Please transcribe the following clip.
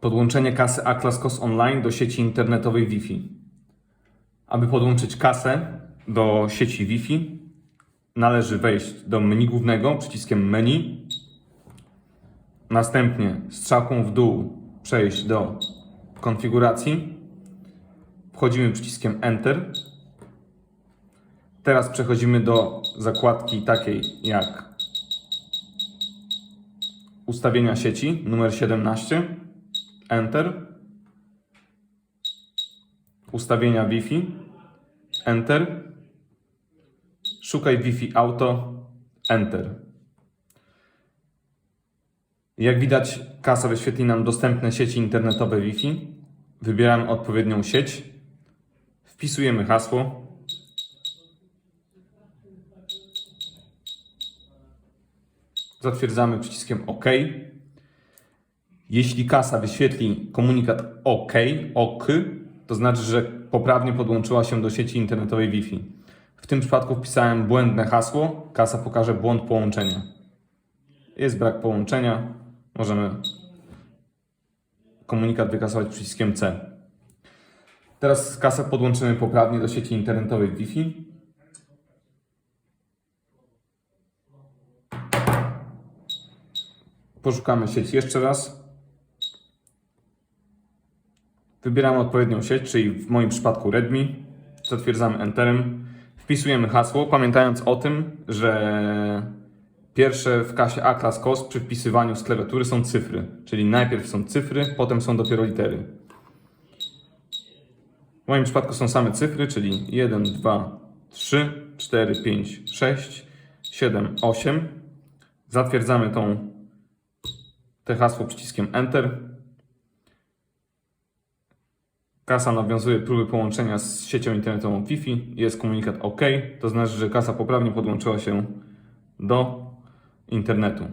Podłączenie kasy Atlas Cos Online do sieci internetowej Wi-Fi. Aby podłączyć kasę do sieci Wi-Fi, należy wejść do menu głównego przyciskiem menu, następnie strzałką w dół przejść do konfiguracji, wchodzimy przyciskiem Enter. Teraz przechodzimy do zakładki takiej jak ustawienia sieci numer 17, Enter, ustawienia Wi-Fi, Enter, szukaj Wi-Fi Auto, Enter. Jak widać, kasa wyświetli nam dostępne sieci internetowe Wi-Fi. Wybieramy odpowiednią sieć, wpisujemy hasło. Zatwierdzamy przyciskiem OK. Jeśli kasa wyświetli komunikat OK, OK, to znaczy, że poprawnie podłączyła się do sieci internetowej Wi-Fi. W tym przypadku wpisałem błędne hasło, kasa pokaże błąd połączenia. Jest brak połączenia, możemy komunikat wykasować przyciskiem C. Teraz kasę podłączymy poprawnie do sieci internetowej Wi-Fi. Poszukamy sieci jeszcze raz. Wybieramy odpowiednią sieć, czyli w moim przypadku Redmi. Zatwierdzamy Enterem. Wpisujemy hasło, pamiętając o tym, że pierwsze w kasie A-Class COS przy wpisywaniu z klawiatury są cyfry. Czyli najpierw są cyfry, potem są dopiero litery. W moim przypadku są same cyfry, czyli 1, 2, 3, 4, 5, 6, 7, 8. Zatwierdzamy tą, te hasło przyciskiem Enter. Kasa nawiązuje próby połączenia z siecią internetową Wi-Fi. Jest komunikat OK. To znaczy, że kasa poprawnie podłączyła się do internetu.